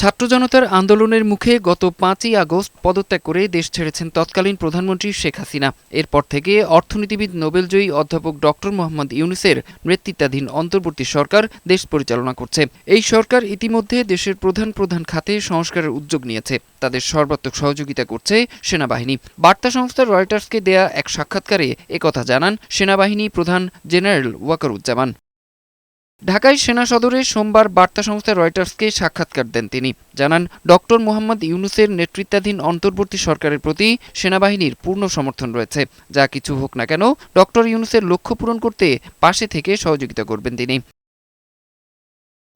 ছাত্র জনতার আন্দোলনের মুখে গত পাঁচই আগস্ট পদত্যাগ করে দেশ ছেড়েছেন তৎকালীন প্রধানমন্ত্রী শেখ হাসিনা। এরপর থেকে অর্থনীতিবিদ, নোবেলজয়ী অধ্যাপক ডক্টর মোহাম্মদ ইউনুসের নেতৃত্বাধীন অন্তর্বর্তী সরকার দেশ পরিচালনা করছে। এই সরকার ইতিমধ্যে দেশের প্রধান প্রধান খাতে সংস্কারের উদ্যোগ নিয়েছে। তাদের সর্বাত্মক সহযোগিতা করছে সেনাবাহিনী। বার্তা সংস্থা রয়টার্সকে দেয়া এক সাক্ষাৎকারে একথা জানান সেনাবাহিনী প্রধান জেনারেল ওয়াকারুজ্জামান। ঢাকায় সেনা সদরে সোমবার বার্তা সংস্থা রয়টার্সকে সাক্ষাৎকার দেন তিনি। জানান, ডক্টর মোহাম্মদ ইউনুসের নেতৃত্বাধীন অন্তর্বর্তী সরকারের প্রতি সেনাবাহিনীর পূর্ণ সমর্থন রয়েছে। যা কিছু হোক না কেন, ডক্টর ইউনুসের লক্ষ্য পূরণ করতে পাশে থেকে সহযোগিতা করবেন তিনি।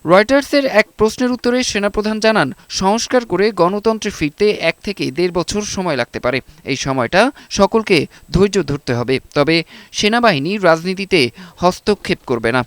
রয়টার্সের এক প্রশ্নের উত্তরে সেনাপ্রধান জানান, সংস্কার করে গণতন্ত্রে ফিরতে এক থেকে দেড় বছর সময় লাগতে পারে। এই সময়টা সকলকে ধৈর্য ধরতে হবে। তবে সেনাবাহিনী রাজনীতিতে হস্তক্ষেপ করবে না।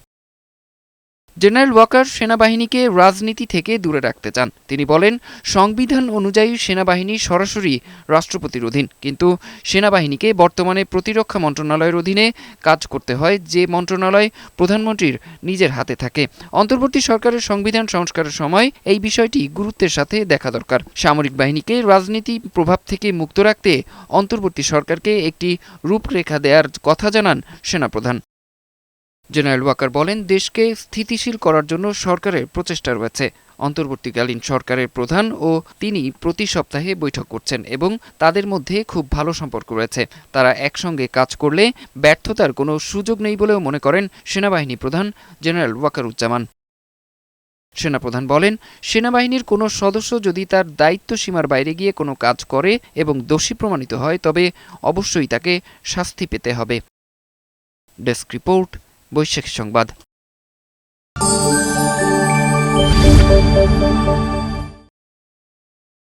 জেনারেল ওয়াকার সেনাবাহিনীকে রাজনীতি থেকে দূরে রাখতে চান। তিনি বলেন, সংবিধান অনুযায়ী সেনাবাহিনী সরাসরি রাষ্ট্রপতির অধীন, কিন্তু সেনাবাহিনীকে বর্তমানে প্রতিরক্ষা মন্ত্রণালয়ের অধীনে কাজ করতে হয়, যে মন্ত্রণালয় প্রধানমন্ত্রীর নিজের হাতে থাকে। অন্তর্বর্তী সরকারের সংবিধান সংস্কারের সময় এই বিষয়টি গুরুত্বের সাথে দেখা দরকার। সামরিক বাহিনীকে রাজনীতি প্রভাব থেকে মুক্ত রাখতে অন্তর্বর্তী সরকারকে একটি রূপরেখা দেওয়ার কথা জানান সেনাপ্রধান। জেনারেল ওয়াকার বলেন, দেশকে স্থিতিশীল করার জন্য সরকারের প্রচেষ্টা রয়েছে। অন্তর্বর্তীকালীন সরকারের প্রধান ও তিনি প্রতি সপ্তাহে বৈঠক করছেন এবং তাদের মধ্যে খুব ভালো সম্পর্ক রয়েছে। তারা একসঙ্গে কাজ করলে ব্যর্থতার কোনো সুযোগ নেই বলেও মনে করেন সেনাবাহিনী প্রধান জেনারেল ওয়াকারুজ্জামান। সেনাপ্রধান বলেন, সেনাবাহিনীর কোনো সদস্য যদি তার দায়িত্ব সীমার বাইরে গিয়ে কোনো কাজ করে এবং দোষী প্রমাণিত হয়, তবে অবশ্যই তাকে শাস্তি পেতে হবে। Desk report bu iş çıkış.